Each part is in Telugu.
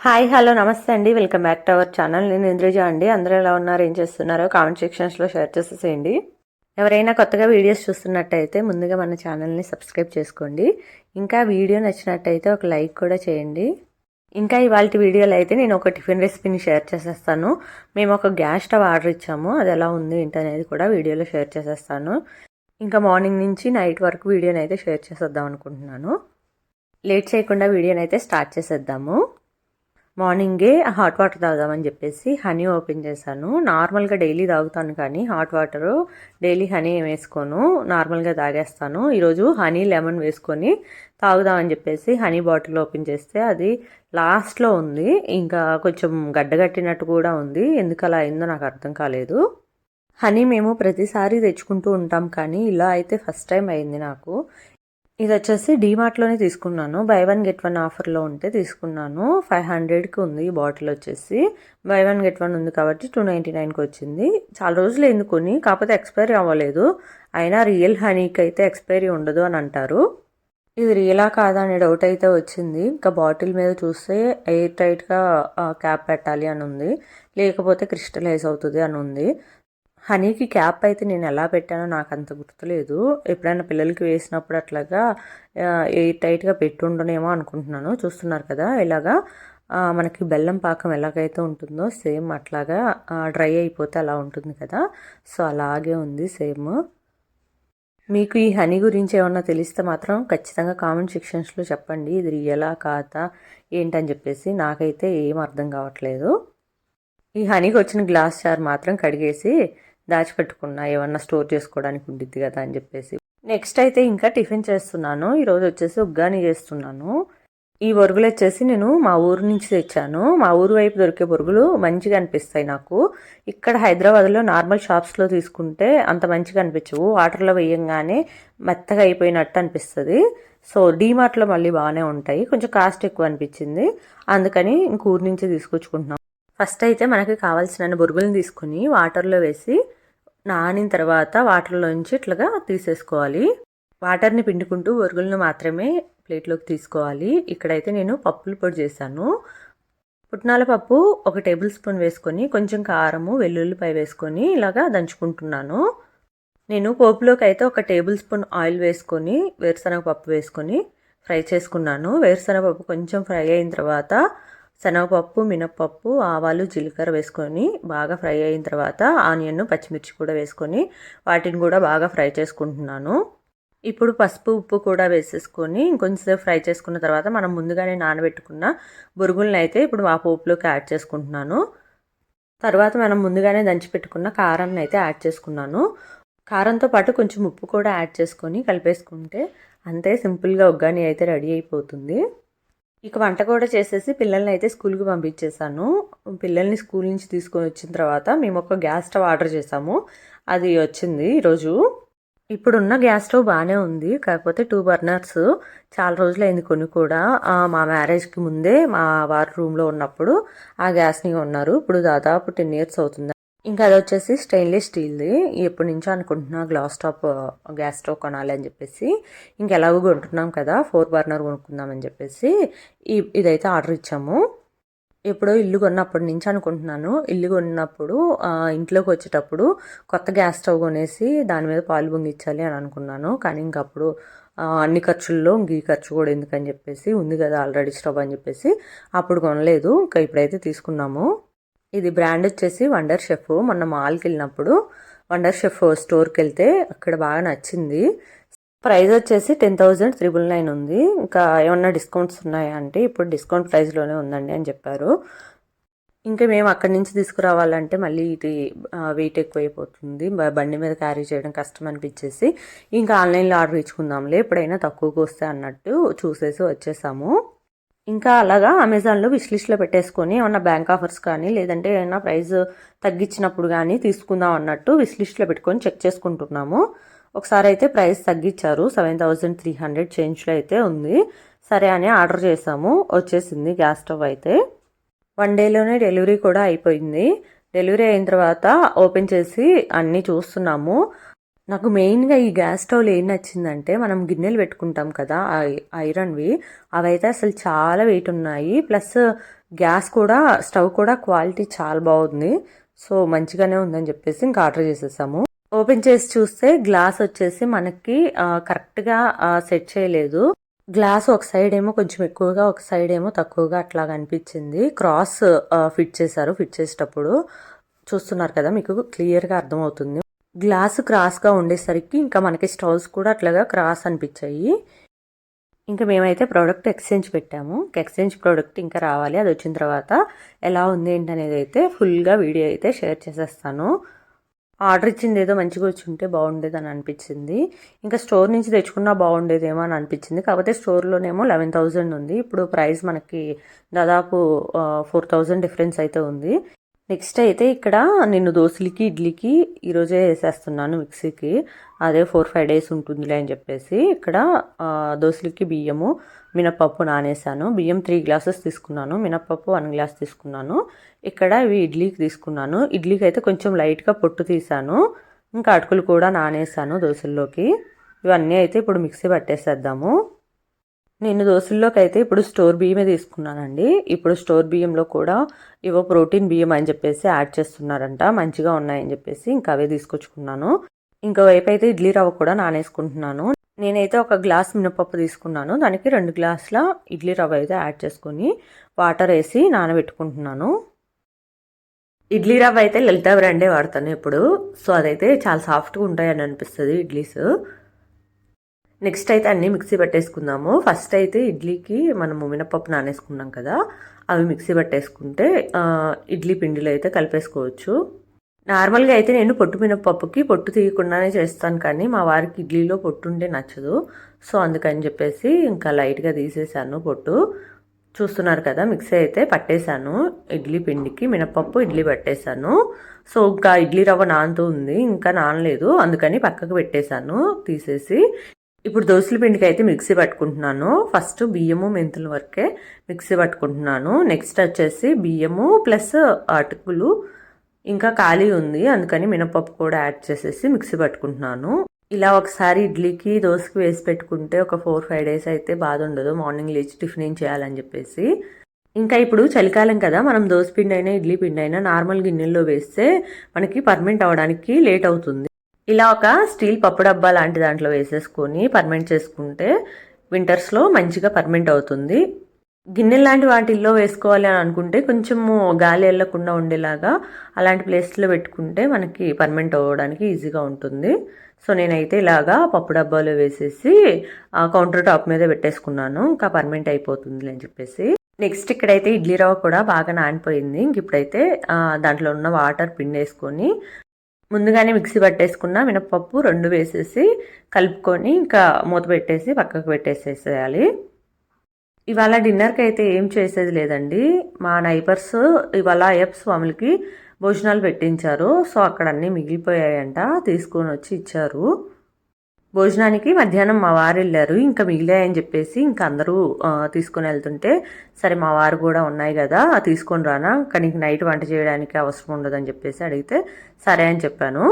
హాయ్ హలో నమస్తే అండి. Welcome back to our channel. నేను ఇంద్రజ అండి. అందరూ ఎలా ఉన్నారు? ఏం చేస్తున్నారో కామెంట్ సెక్షన్స్లో షేర్ చేసేసేయండి. ఎవరైనా కొత్తగా వీడియోస్ చూస్తున్నట్టయితే ముందుగా మన ఛానల్ని సబ్స్క్రైబ్ చేసుకోండి. ఇంకా వీడియో నచ్చినట్టయితే ఒక లైక్ కూడా చేయండి. ఇంకా ఇవాళ వీడియోలో అయితే నేను ఒక టిఫిన్ రెసిపీని షేర్ చేసేస్తాను. మేము ఒక గ్యాస్ స్టవ్ ఆర్డర్ ఇచ్చాము. అది ఎలా ఉంది ఏంటి అనేది కూడా వీడియోలో షేర్ చేసేస్తాను. ఇంకా మార్నింగ్ నుంచి నైట్ వరకు వీడియోని అయితే షేర్ చేసేద్దాం అనుకుంటున్నాను. లేట్ చేయకుండా వీడియోని అయితే స్టార్ట్ చేసేద్దాము. మార్నింగే హాట్ వాటర్ తాగుదామని చెప్పేసి హనీ ఓపెన్ చేశాను. నార్మల్గా డైలీ తాగుతాను కానీ హాట్ వాటర్ డైలీ హనీ వేసుకోను. నార్మల్గా తాగేస్తాను. ఈరోజు హనీ లెమన్ వేసుకొని తాగుదామని చెప్పేసి హనీ బాటిల్ ఓపెన్ చేస్తే అది లాస్ట్లో ఉంది. ఇంకా కొంచెం గడ్డగట్టినట్టు కూడా ఉంది. ఎందుకు అలా అయిందో నాకు అర్థం కాలేదు. హనీ మేము ప్రతిసారి తెచ్చుకుంటూ ఉంటాం కానీ ఇలా అయితే ఫస్ట్ టైం అయింది నాకు. ఇది వచ్చేసి డీమార్ట్లోనే తీసుకున్నాను. బై వన్ గెట్ వన్ ఆఫర్లో ఉంటే తీసుకున్నాను. ఫైవ్ హండ్రెడ్కి ఉంది ఈ బాటిల్ వచ్చేసి. బై వన్ గెట్ వన్ ఉంది కాబట్టి టూ నైంటీ నైన్కి వచ్చింది. చాలా రోజులు ఎందుకుని కాకపోతే ఎక్స్పైరీ అవ్వలేదు. అయినా రియల్ హనీకి అయితే ఎక్స్పైరీ ఉండదు అని అంటారు. ఇది రియలా కాదా అనే డౌట్ అయితే వచ్చింది. ఇంకా బాటిల్ మీద చూస్తే ఎయిర్ టైట్గా క్యాప్ పెట్టాలి అని ఉంది. లేకపోతే క్రిస్టలైజ్ అవుతుంది అని ఉంది. హనీకి క్యాప్ అయితే నేను ఎలా పెట్టానో నాకు అంత గుర్తులేదు. ఎప్పుడైనా పిల్లలకి వేసినప్పుడు అట్లాగా ఎయిర్ టైట్గా పెట్టుండనేమో అనుకుంటున్నాను. చూస్తున్నారు కదా ఇలాగా మనకి బెల్లం పాకం ఎలాగైతే ఉంటుందో సేమ్ అట్లాగా డ్రై అయిపోతే అలా ఉంటుంది కదా? సో అలాగే ఉంది సేమ్. మీకు ఈ హనీ గురించి ఏమన్నా తెలిస్తే మాత్రం ఖచ్చితంగా కామెంట్ సెక్షన్స్లో చెప్పండి. ఇది రియలా కాదా ఏంటని చెప్పేసి నాకైతే ఏం అర్థం కావట్లేదు. ఈ హనీకి వచ్చిన గ్లాస్ చార్ మాత్రం కడిగేసి దాచిపెట్టుకున్నా ఏమన్నా స్టోర్ చేసుకోవడానికి ఉండిద్ది కదా అని చెప్పేసి. నెక్స్ట్ అయితే ఇంకా టిఫిన్ చేస్తున్నాను. ఈరోజు వచ్చేసి ఉగ్గాని చేస్తున్నాను. ఈ బొరుగులు వచ్చేసి నేను మా ఊరు నుంచి తెచ్చాను. మా ఊరు వైపు దొరికే బొరుగులు మంచిగా అనిపిస్తాయి నాకు. ఇక్కడ హైదరాబాద్లో నార్మల్ షాప్స్లో తీసుకుంటే అంత మంచిగా అనిపించవు. వాటర్లో వేయంగానే మెత్తగా అయిపోయినట్టు అనిపిస్తుంది. సో డీమార్ట్లో మళ్ళీ బాగానే ఉంటాయి. కొంచెం కాస్ట్ ఎక్కువ అనిపించింది. అందుకని ఇంక ఊరు నుంచి తీసుకొచ్చుకుంటున్నాం. ఫస్ట్ అయితే మనకి కావాల్సిన బొరుగులను తీసుకుని వాటర్లో వేసి నానిన తర్వాత వాటర్లోంచి ఇట్లాగా తీసేసుకోవాలి. వాటర్ని పిండుకుంటూ బొరుగులను మాత్రమే ప్లేట్లోకి తీసుకోవాలి. ఇక్కడైతే నేను పప్పులు పొడి చేశాను. పుట్నాల పప్పు ఒక టేబుల్ స్పూన్ వేసుకొని కొంచెం కారము వెల్లుల్లిపై వేసుకొని ఇలాగా దంచుకుంటున్నాను. నేను పోపులోకి అయితే ఒక టేబుల్ స్పూన్ ఆయిల్ వేసుకొని వేరుశనగ పప్పు వేసుకొని ఫ్రై చేసుకున్నాను. వేరుశనగ పప్పు కొంచెం ఫ్రై అయిన తర్వాత శనగపప్పు మినప్పప్పు ఆవాలు జీలకర్ర వేసుకొని బాగా ఫ్రై అయిన తర్వాత ఆనియన్ పచ్చిమిర్చి కూడా వేసుకొని వాటిని కూడా బాగా ఫ్రై చేసుకుంటున్నాను. ఇప్పుడు పసుపు ఉప్పు కూడా వేసేసుకొని ఇంకొంచెంసేపు ఫ్రై చేసుకున్న తర్వాత మనం ముందుగానే నానబెట్టుకున్న బురుగులను అయితే ఇప్పుడు ఆ పోపులోకి యాడ్ చేసుకుంటున్నాను. తర్వాత మనం ముందుగానే దంచిపెట్టుకున్న కారాన్ని అయితే యాడ్ చేసుకున్నాను. కారంతో పాటు కొంచెం ఉప్పు కూడా యాడ్ చేసుకొని కలిపేసుకుంటే అంతే సింపుల్గా ఒగ్గాని అయితే రెడీ అయిపోతుంది. ఇక వంట కూడా చేసేసి పిల్లల్ని అయితే స్కూల్కి పంపించేశాను. పిల్లల్ని స్కూల్ నుంచి తీసుకొని వచ్చిన తర్వాత మేము ఒక గ్యాస్ స్టవ్ ఆర్డర్ చేసాము అది వచ్చింది ఈరోజు. ఇప్పుడున్న గ్యాస్ స్టవ్ బాగానే ఉంది. కాకపోతే టూ బర్నర్స్ చాలా రోజులైంది కొన్ని కూడా. మా మ్యారేజ్కి ముందే మా వారి రూమ్లో ఉన్నప్పుడు ఆ గ్యాస్ని ఉన్నారు ఇప్పుడు దాదాపు టెన్ ఇయర్స్ అవుతుంది. ఇంకా అది వచ్చేసి స్టెయిన్లెస్ స్టీల్ది. ఎప్పటి నుంచో అనుకుంటున్నా గ్లాస్ టాప్ గ్యాస్ స్టవ్ కొనాలి అని చెప్పేసి. ఇంకెలాగో కొంటున్నాం కదా ఫోర్ బర్నర్ కొనుక్కుందామని చెప్పేసి. ఈ ఇదైతే ఆర్డర్ ఇచ్చాము. ఎప్పుడో ఇల్లు కొన్నప్పటి నుంచి అనుకుంటున్నాను. ఇల్లు కొన్నప్పుడు ఇంట్లోకి వచ్చేటప్పుడు కొత్త గ్యాస్ స్టవ్ కొనేసి దాని మీద పాలు పొంగిచ్చాలి అని అనుకున్నాను. కానీ ఇంకప్పుడు అన్ని ఖర్చుల్లో ఇంక ఖర్చు కూడా ఎందుకని చెప్పేసి ఉంది కదా ఆల్రెడీ స్టవ్ అని చెప్పేసి. అప్పుడు కొనలేదు. ఇంకా ఇప్పుడైతే తీసుకున్నాము. ఇది బ్రాండ్ వచ్చేసి వండర్ షెఫ్ మొన్న మాల్కి వెళ్ళినప్పుడు వండర్ షెఫ్ స్టోర్కి వెళ్తే అక్కడ బాగా నచ్చింది. ప్రైస్ వచ్చేసి టెన్ థౌజండ్ త్రిబుల్ నైన్ ఉంది. ఇంకా ఏమన్నా డిస్కౌంట్స్ ఉన్నాయా అంటే ఇప్పుడు డిస్కౌంట్ ప్రైస్లోనే ఉందండి అని చెప్పారు. ఇంకా మేము అక్కడి నుంచి తీసుకురావాలంటే మళ్ళీ ఇది వెయిట్ ఎక్కువైపోతుంది. బండి మీద క్యారీ చేయడం కష్టం అనిపించేసి ఇంకా ఆన్లైన్లో ఆర్డర్ ఇచ్చుకుందాంలే. ఎప్పుడైనా తక్కువకు వస్తే అన్నట్టు చూసేసి వచ్చేసాము. ఇంకా అలాగా అమెజాన్లో విష్ లిస్ట్లో పెట్టేసుకొని ఏమన్నా బ్యాంక్ ఆఫర్స్ కానీ లేదంటే ఏమైనా ప్రైస్ తగ్గించినప్పుడు కానీ తీసుకుందాం అన్నట్టు విష్లిస్ట్లో పెట్టుకొని చెక్ చేసుకుంటున్నాము. ఒకసారి అయితే ప్రైస్ తగ్గించారు. సెవెన్ థౌజండ్ త్రీ హండ్రెడ్ చేంజ్లో అయితే ఉంది. సరే అని ఆర్డర్ చేసాము వచ్చేసింది గ్యాస్ స్టవ్ అయితే. వన్ డేలోనే డెలివరీ కూడా అయిపోయింది. డెలివరీ అయిన తర్వాత ఓపెన్ చేసి అన్నీ చూస్తున్నాము. నాకు మెయిన్గా ఈ గ్యాస్ స్టవ్లు ఏం నచ్చిందంటే మనం గిన్నెలు పెట్టుకుంటాం కదా ఐ- ఐరన్వి అవైతే అసలు చాలా వెయిట్ ఉన్నాయి. ప్లస్ గ్యాస్ కూడా స్టవ్ కూడా క్వాలిటీ చాలా బాగుంది. సో మంచిగానే ఉందని చెప్పేసి ఇంకా ఆర్డర్ చేసేసాము. ఓపెన్ చేసి చూస్తే గ్లాస్ వచ్చేసి మనకి కరెక్ట్గా సెట్ చేయలేదు. గ్లాస్ ఒక సైడ్ ఏమో కొంచెం ఎక్కువగా ఒక సైడ్ ఏమో తక్కువగా అట్లా అనిపించింది. క్రాస్ ఫిట్ చేశారు ఫిట్ చేసేటప్పుడు. చూస్తున్నారు కదా మీకు క్లియర్గా అర్థమవుతుంది. గ్లాస్ క్రాస్గా ఉండేసరికి ఇంకా మనకి స్టవ్స్ కూడా అట్లాగా క్రాస్ అనిపించాయి. ఇంకా మేమైతే ప్రోడక్ట్ ఎక్స్చేంజ్ పెట్టాము. ఎక్స్చేంజ్ ప్రోడక్ట్ ఇంకా రావాలి. అది వచ్చిన తర్వాత ఎలా ఉంది ఏంటి అనేది అయితే ఫుల్గా వీడియో అయితే షేర్ చేసేస్తాను. ఆర్డర్ ఇచ్చింది ఏదో మంచిగా వచ్చి ఉంటే బాగుండేది అని అనిపించింది. ఇంకా స్టోర్ నుంచి తెచ్చుకున్నా బాగుండేదేమో అని అనిపించింది. కాకపోతే స్టోర్లోనేమో లెవెన్ థౌజండ్ ఉంది. ఇప్పుడు ప్రైస్ మనకి దాదాపు ఫోర్ థౌజండ్ డిఫరెన్స్ అయితే ఉంది. నెక్స్ట్ అయితే ఇక్కడ నేను దోశలకి ఇడ్లీకి ఈరోజే వేసేస్తున్నాను మిక్సీకి. అదే ఫోర్ ఫైవ్ డేస్ ఉంటుందిలే అని చెప్పేసి ఇక్కడ దోశలకి బియ్యము మినపప్పు నానేసాను. బియ్యం త్రీ గ్లాసెస్ తీసుకున్నాను. మినప్పప్పు వన్ గ్లాస్ తీసుకున్నాను. ఇక్కడ ఇవి ఇడ్లీకి తీసుకున్నాను. ఇడ్లీకి అయితే కొంచెం లైట్గా పొట్టు తీసాను. ఇంకా అటుకులు కూడా నానేసాను దోశల్లోకి. ఇవన్నీ అయితే ఇప్పుడు మిక్సీ పట్టేసేద్దాము. నేను దోశల్లోకి అయితే ఇప్పుడు స్టోర్ బియ్యమే తీసుకున్నానండి. ఇప్పుడు స్టోర్ బియ్యంలో కూడా ఇవో ప్రోటీన్ బియ్యం అని చెప్పేసి యాడ్ చేస్తున్నారంట. మంచిగా ఉన్నాయని చెప్పేసి ఇంకా అవే తీసుకొచ్చుకున్నాను. ఇంకోవైపు అయితే ఇడ్లీ రవ్వ కూడా నానేసుకుంటున్నాను. నేనైతే ఒక గ్లాస్ మినపప్పు తీసుకున్నాను. దానికి రెండు గ్లాసుల ఇడ్లీ రవ్వ అయితే యాడ్ చేసుకొని వాటర్ వేసి నానబెట్టుకుంటున్నాను. ఇడ్లీ రవ్వ అయితే లలిత బ్రాండే వాడతాను ఇప్పుడు సో అదైతే చాలా సాఫ్ట్గా ఉంటాయని అనిపిస్తుంది ఇడ్లీస్. నెక్స్ట్ అయితే అన్నీ మిక్సీ పట్టేసుకుందాము. ఫస్ట్ అయితే ఇడ్లీకి మనము మినపప్పు నానేసుకున్నాం కదా అవి మిక్సీ పట్టేసుకుంటే ఇడ్లీ పిండిలో అయితే కలిపేసుకోవచ్చు. నార్మల్గా అయితే నేను పొట్టు మినపప్పుకి పొట్టు తీయకుండానే చేస్తాను కానీ మా వారికి ఇడ్లీలో పొట్టు ఉంటే నచ్చదు. సో అందుకని చెప్పేసి ఇంకా లైట్గా తీసేసాను పొట్టు. చూస్తున్నారు కదా మిక్సీ అయితే పట్టేశాను. ఇడ్లీ పిండికి మినపప్పు ఇడ్లీ పట్టేశాను. సో ఇంకా ఇడ్లీ రవ్వ నానుతూ ఉంది ఇంకా నానలేదు. అందుకని పక్కకు పెట్టేశాను తీసేసి. ఇప్పుడు దోశల పిండికి అయితే మిక్సీ పట్టుకుంటున్నాను. ఫస్ట్ బియ్యము మెంతుల వరకే మిక్సీ పట్టుకుంటున్నాను. నెక్స్ట్ వచ్చేసి బియ్యము ప్లస్ అటుకులు. ఇంకా ఖాళీ ఉంది. అందుకని మినపప్పు కూడా యాడ్ చేసేసి మిక్సీ పట్టుకుంటున్నాను. ఇలా ఒకసారి ఇడ్లీకి దోశకి వేసి పెట్టుకుంటే ఒక ఫోర్ ఫైవ్ డేస్ అయితే బాధ ఉండదు. మార్నింగ్ లేచి టిఫిన్ ఏం చేయాలని చెప్పేసి. ఇంకా ఇప్పుడు చలికాలం కదా మనం దోశ పిండి అయినా ఇడ్లీ పిండి అయినా నార్మల్ గిన్నెల్లో వేస్తే మనకి పర్మెంట్ అవడానికి లేట్ అవుతుంది. ఇలా ఒక స్టీల్ పప్పు డబ్బా లాంటి దాంట్లో వేసేసుకొని పర్మెంట్ చేసుకుంటే వింటర్స్లో మంచిగా పర్మెంట్ అవుతుంది. గిన్నె లాంటి వాటిల్లో వేసుకోవాలి అని అనుకుంటే కొంచెము గాలి వెళ్ళకుండా ఉండేలాగా అలాంటి ప్లేస్లో పెట్టుకుంటే మనకి పర్మెంట్ అవ్వడానికి ఈజీగా ఉంటుంది. సో నేనైతే ఇలాగా పప్పు డబ్బాలో వేసేసి కౌంటర్ టాప్ మీద పెట్టేసుకున్నాను. ఇంకా పర్మెంట్ అయిపోతుంది అని చెప్పేసి. నెక్స్ట్ ఇక్కడైతే ఇడ్లీ రవ్వ కూడా బాగా నానిపోయింది. ఇంక ఇప్పుడైతే దాంట్లో ఉన్న వాటర్ పిండేసుకొని ముందుగానే మిక్సీ పట్టేసుకున్న మినపప్పు రెండు వేసేసి కలుపుకొని ఇంకా మూత పెట్టేసి పక్కకు పెట్టేసేసేయాలి. ఇవాళ డిన్నర్కి అయితే ఏం చేసేది లేదండి. మా నైబర్స్ ఇవాళ అయ్యప్ప స్వాములకి భోజనాలు పెట్టించారు. సో అక్కడ అన్నీ మిగిలిపోయాయంట. తీసుకొని వచ్చి ఇచ్చారు. భోజనానికి మధ్యాహ్నం మా వారు వెళ్ళారు. ఇంకా మిగిలాయని చెప్పేసి ఇంకా అందరూ తీసుకొని వెళ్తుంటే సరే మా వారు కూడా ఉన్నాయి కదా తీసుకొని రానా? కానీ నైట్ వంట చేయడానికి అవసరం ఉండదని చెప్పేసి అడిగితే సరే అని చెప్పాను.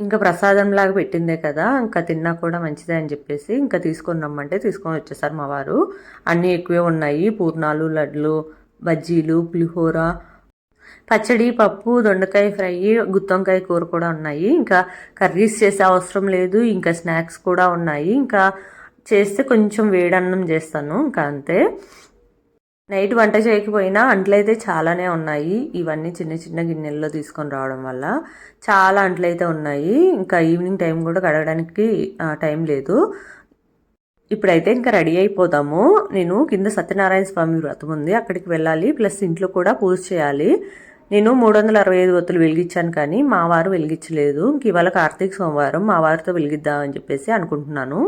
ఇంకా ప్రసాదం లాగా పెట్టిందే కదా ఇంకా తిన్నా కూడా మంచిదే అని చెప్పేసి ఇంకా తీసుకొని రమ్మంటే తీసుకొని వచ్చేసారు మా వారు. అన్నీ ఎక్కువే ఉన్నాయి. పూర్ణాలు లడ్లు బజ్జీలు పులిహోర పచ్చడి పప్పు దొండకాయ ఫ్రై గుత్తొంకాయ కూర కూడా ఉన్నాయి. ఇంకా కర్రీస్ చేసే అవసరం లేదు. ఇంకా స్నాక్స్ కూడా ఉన్నాయి. ఇంకా చేస్తే కొంచెం వేడన్నం చేస్తాను. ఇంకా అంతే. నైట్ వంట చేయకపోయినా అంట్లయితే చాలానే ఉన్నాయి. ఇవన్నీ చిన్న చిన్న గిన్నెల్లో తీసుకొని రావడం వల్ల చాలా అంట్లయితే ఉన్నాయి. ఇంకా ఈవినింగ్ టైం కూడా కడగడానికి టైం లేదు. ఇప్పుడైతే ఇంకా రెడీ అయిపోదాము. నేను కింద సత్యనారాయణ స్వామి వ్రతం ఉంది. అక్కడికి వెళ్ళాలి. ప్లస్ ఇంట్లో కూడా పూజ చేయాలి. నేను మూడు వందల అరవై ఐదు ఒత్తులు వెలిగించాను కానీ మా వారు వెలిగించలేదు. ఇంక ఇవాళ కార్తీక సోమవారం మా వారితో వెలిగిద్దామని చెప్పేసి అనుకుంటున్నాను.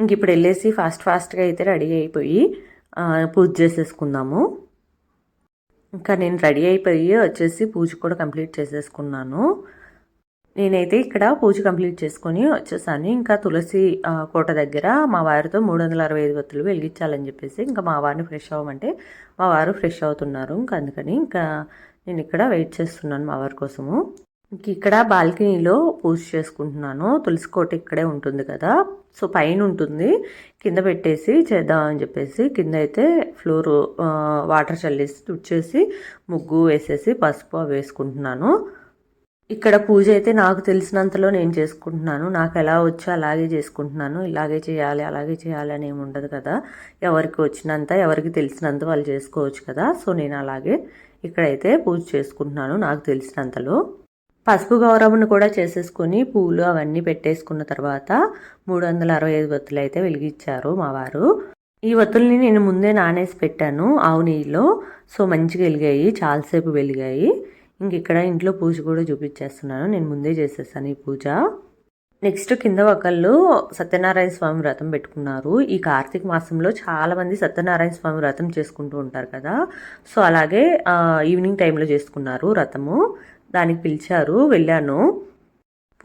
ఇంక ఇప్పుడు వెళ్ళేసి ఫాస్ట్ ఫాస్ట్గా అయితే రెడీ అయిపోయి పూజ చేసేసుకుందాము. ఇంకా నేను రెడీ అయిపోయి వచ్చేసి పూజ కూడా కంప్లీట్ చేసేసుకున్నాను. నేనైతే ఇక్కడ పూజ కంప్లీట్ చేసుకొని వచ్చేసాను. ఇంకా తులసి కోట దగ్గర మా వారితో మూడు వందల అరవై ఐదు వత్తులు వెలిగించాలని చెప్పేసి ఇంకా మా వారిని ఫ్రెష్ అవ్వమంటే మా వారు ఫ్రెష్ అవుతున్నారు. ఇంకా అందుకని ఇంకా నేను ఇక్కడ వెయిట్ చేస్తున్నాను మా వారి కోసము. ఇంక ఇక్కడ బాల్కనీలో పూజ చేసుకుంటున్నాను. తులసి కోట ఇక్కడే ఉంటుంది కదా. సో పైన ఉంటుంది. కింద పెట్టేసి చేద్దామని చెప్పేసి కింద అయితే ఫ్లోర్ వాటర్ చల్లేసి తుడిచేసి ముగ్గు వేసేసి పసుపు అవి వేసుకుంటున్నాను. ఇక్కడ పూజ అయితే నాకు తెలిసినంతలో నేను చేసుకుంటున్నాను. నాకు ఎలా వచ్చో అలాగే చేసుకుంటున్నాను. ఇలాగే చేయాలి అలాగే చేయాలి అని ఏమి ఉండదు కదా. ఎవరికి వచ్చినంత ఎవరికి తెలిసినంత వాళ్ళు చేసుకోవచ్చు కదా. సో నేను అలాగే ఇక్కడైతే పూజ చేసుకుంటున్నాను నాకు తెలిసినంతలో. పసుపు గౌరవను కూడా చేసేసుకొని పూలు అవన్నీ పెట్టేసుకున్న తర్వాత మూడు వందల అరవై ఐదు వత్తులు అయితే వెలిగించారు మా వారు. ఈ వత్తుల్ని నేను ముందే నానేసి పెట్టాను ఆవు నెయ్యిలో. సో మంచిగా వెలిగాయి చాలాసేపు వెలిగాయి. ఇంక ఇక్కడ ఇంట్లో పూజ కూడా చూపించేస్తున్నాను. నేను ముందే చేసేసాను ఈ పూజ. నెక్స్ట్ కింద ఒకళ్ళు సత్యనారాయణ స్వామి వ్రతం పెట్టుకున్నారు. ఈ కార్తీక మాసంలో చాలా మంది సత్యనారాయణ స్వామి వ్రతం చేసుకుంటూ ఉంటారు కదా. సో అలాగే ఈవినింగ్ టైంలో చేసుకున్నారు వ్రతము. దానికి పిలిచారు వెళ్ళాను.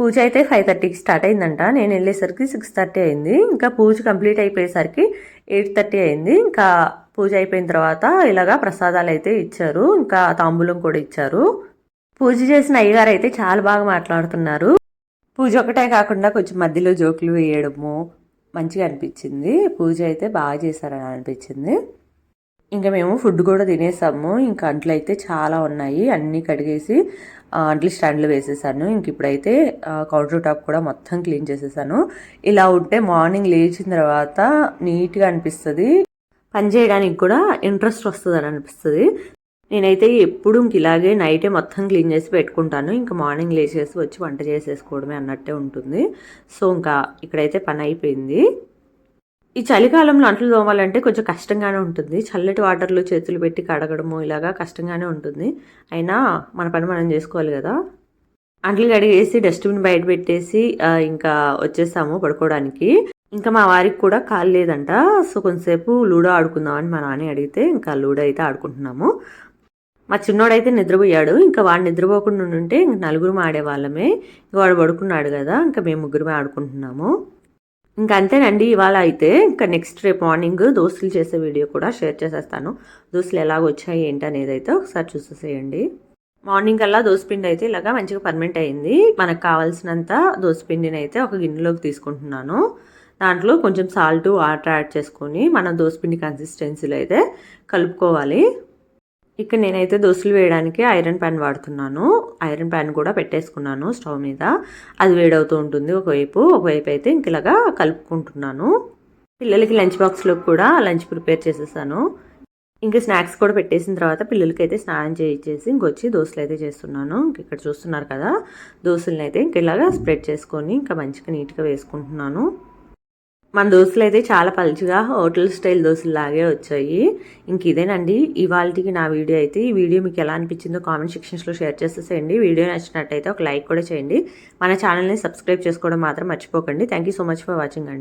పూజ అయితే ఫైవ్ థర్టీకి స్టార్ట్ అయిందంట. నేను వెళ్ళేసరికి సిక్స్ థర్టీ అయింది. ఇంకా పూజ కంప్లీట్ అయిపోయేసరికి ఎయిట్ థర్టీ అయింది. ఇంకా పూజ అయిపోయిన తర్వాత ఇలాగా ప్రసాదాలు అయితే ఇచ్చారు. ఇంకా తాంబూలం కూడా ఇచ్చారు. పూజ చేసిన అయ్యగారు అయితే చాలా బాగా మాట్లాడుతున్నారు. పూజ ఒకటే కాకుండా కొంచెం మధ్యలో జోకులు వేయడము మంచిగా అనిపించింది. పూజ అయితే బాగా చేశారని అనిపించింది. ఇంకా మేము ఫుడ్ కూడా తినేసాము. ఇంకా అంట్లు అయితే చాలా ఉన్నాయి. అన్నీ కడిగేసి అంట్లు స్టాండ్లు వేసేసాను. ఇంక ఇప్పుడైతే కౌంటర్ టాప్ కూడా మొత్తం క్లీన్ చేసేసాను. ఇలా ఉంటే మార్నింగ్ లేచిన తర్వాత నీట్గా అనిపిస్తుంది. పని చేయడానికి కూడా ఇంట్రెస్ట్ వస్తుంది అని అనిపిస్తుంది. నేనైతే ఎప్పుడు ఇంక ఇలాగే నైటే మొత్తం క్లీన్ చేసి పెట్టుకుంటాను. ఇంకా మార్నింగ్ లేచేసి వచ్చి వంట చేసేసుకోవడమే అన్నట్టే ఉంటుంది. సో ఇంకా ఇక్కడైతే పని అయిపోయింది. ఈ చలికాలంలో అంట్లు తోమాలంటే కొంచెం కష్టంగానే ఉంటుంది. చల్లటి వాటర్లో చేతులు పెట్టి కడగడము ఇలాగా కష్టంగానే ఉంటుంది. అయినా మన పని మనం చేసుకోవాలి కదా. అంట్లు కడిగేసి డస్ట్బిన్ బయట పెట్టేసి ఇంకా వచ్చేసాము పడుకోవడానికి. ఇంకా మా వారికి కూడా కాలు లేదంట. సో కొంతసేపు లూడో ఆడుకుందామని మా నాన్న అడిగితే ఇంకా లూడో అయితే ఆడుకుంటున్నాము. మా చిన్నోడైతే నిద్రపోయాడు. ఇంకా వాడు నిద్రపోకుండా ఉంటే ఇంక నలుగురు ఆడేవాళ్ళమే. ఇంకా వాడు పడుకున్నాడు కదా. ఇంకా మేము ముగ్గురమే ఆడుకుంటున్నాము. ఇంకా అంతేనండి ఇవాళ అయితే ఇంకా నెక్స్ట్ రేపు మార్నింగ్ దోస్తులు చేసే వీడియో కూడా షేర్ చేసేస్తాను. దోస్తులు ఎలాగ వచ్చాయి ఏంటి అనేది అయితే ఒకసారి చూసేసేయండి. మార్నింగ్ అలా దోసపిండి అయితే ఇలాగా మంచిగా పర్మెంట్ అయింది. మనకు కావాల్సినంత దోసపిండిని అయితే ఒక గిన్నెలోకి తీసుకుంటున్నాను. దాంట్లో కొంచెం సాల్ట్ వాటర్ యాడ్ చేసుకొని మనం దోసపిండి కన్సిస్టెన్సీలో అయితే కలుపుకోవాలి. ఇక్కడ నేనైతే దోశలు వేయడానికి ఐరన్ ప్యాన్ వాడుతున్నాను. ఐరన్ ప్యాన్ కూడా పెట్టేసుకున్నాను స్టవ్ మీద. అది వేడవుతూ ఉంటుంది ఒకవైపు. ఒకవైపు అయితే ఇంకలాగా కలుపుకుంటున్నాను. పిల్లలకి లంచ్ బాక్స్లో కూడా లంచ్ ప్రిపేర్ చేసేసాను. ఇంకా స్నాక్స్ కూడా పెట్టేసిన తర్వాత పిల్లలకి అయితే స్నానం చేయించేసి ఇంకొచ్చి దోశలు అయితే చేస్తున్నాను. ఇక్కడ చూస్తున్నారు కదా దోశలను అయితే ఇంక ఇలాగా స్ప్రెడ్ చేసుకొని ఇంకా మంచిగా నీట్గా వేసుకుంటున్నాను. మన దోశలు అయితే చాలా పలుచగా హోటల్ స్టైల్ దోశలాగే లాగే వచ్చాయి. ఇంక ఇదేనండి. ఇవాళకి నా వీడియో అయితే. ఈ వీడియో మీకు ఎలా అనిపించిందో కామెంట్ సెక్షన్స్లో షేర్ చేసేసేయండి. వీడియో నచ్చినట్టయితే ఒక లైక్ కూడా చేయండి. మన ఛానల్ని సబ్స్క్రైబ్ చేసుకోవడం మాత్రం మర్చిపోకండి. Thank so much for watching అండి.